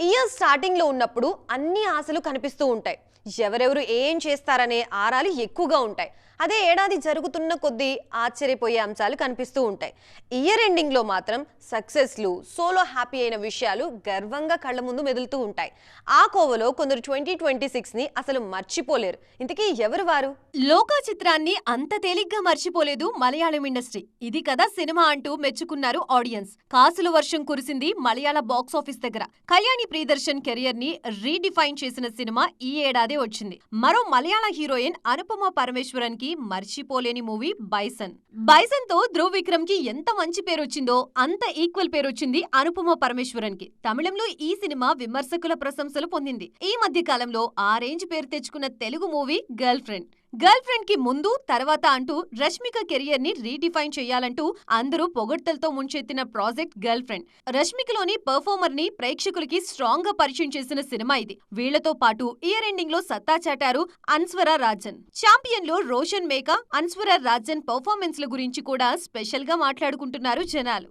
Year స్టార్టింగ్లో ఉన్నప్పుడు అన్ని ఆశలు కనిపిస్తూ ఉంటాయి. ఎవరెవరు ఏం చేస్తారనే ఆరాలు ఎక్కువగా ఉంటాయి. అదే ఏడాది జరుగుతున్న కొద్దీ ఆశ్చర్యపోయే అంశాలు కనిపిస్తూ ఉంటాయి. ఇయర్ ఎండింగ్లో మాత్రం సక్సెస్లు సోలో హ్యాపీ అయిన విషయాలు గర్వంగా కళ్ళ ముందు మెదులుతూ ఉంటాయి. ఆ కోవలో కొందరు ట్వంటీ ట్వంటీ సిక్స్ని అసలు మర్చిపోలేరు. ఇంతకీ ఎవరు వారు? లోకా చిత్రాన్ని అంత తేలిగ్గా మర్చిపోలేదు మలయాళం ఇండస్ట్రీ. ఇది కదా సినిమా అంటూ మెచ్చుకున్నారు ఆడియన్స్. కాసుల వర్షం కురిసింది మలయాళ బాక్స్ ఆఫీస్ దగ్గర. కళ్యాణి ప్రియదర్శన్ కెరియర్ని రీడిఫైన్ చేసిన సినిమా ఈ ఏడాదే వచ్చింది. మరో మలయాళ హీరోయిన్ అనుపమ పరమేశ్వరన్కి మర్చిపోలేని మూవీ బైసన్. బైసన్తో ధ్రువ్ విక్రమ్కి ఎంత మంచి పేరు వచ్చిందో అంత ఈక్వల్ పేరు వచ్చింది అనుపమ పరమేశ్వరన్కి తమిళంలో ఈ సినిమా విమర్శకుల ప్రశంసలు పొందింది. ఈ మధ్య కాలంలో ఆ రేంజ్ పేరు తెచ్చుకున్న తెలుగు మూవీ గర్ల్ ఫ్రెండ్ గర్ల్ ఫ్రెండ్కి ముందు తర్వాత అంటూ రష్మిక కెరియర్ని రీడిఫైన్ చేయాలంటూ అందరూ పొగడ్తలతో ముంచెత్తిన ప్రాజెక్ట్ గర్ల్ ఫ్రెండ్. రష్మికలోని పర్ఫార్మర్ని ప్రేక్షకులకి స్ట్రాంగ్గా పరిచయం చేసిన సినిమా ఇది. వీళ్ళతో పాటు ఇయర్ ఎండింగ్లో సత్తా చాటారు అన్స్వర రాజన్. ఛాంపియన్లో రోషన్ మేకా అన్స్వర రాజన్ పర్ఫార్మెన్స్ ల గురించి కూడా స్పెషల్గా మాట్లాడుకుంటున్నారు జనాలు.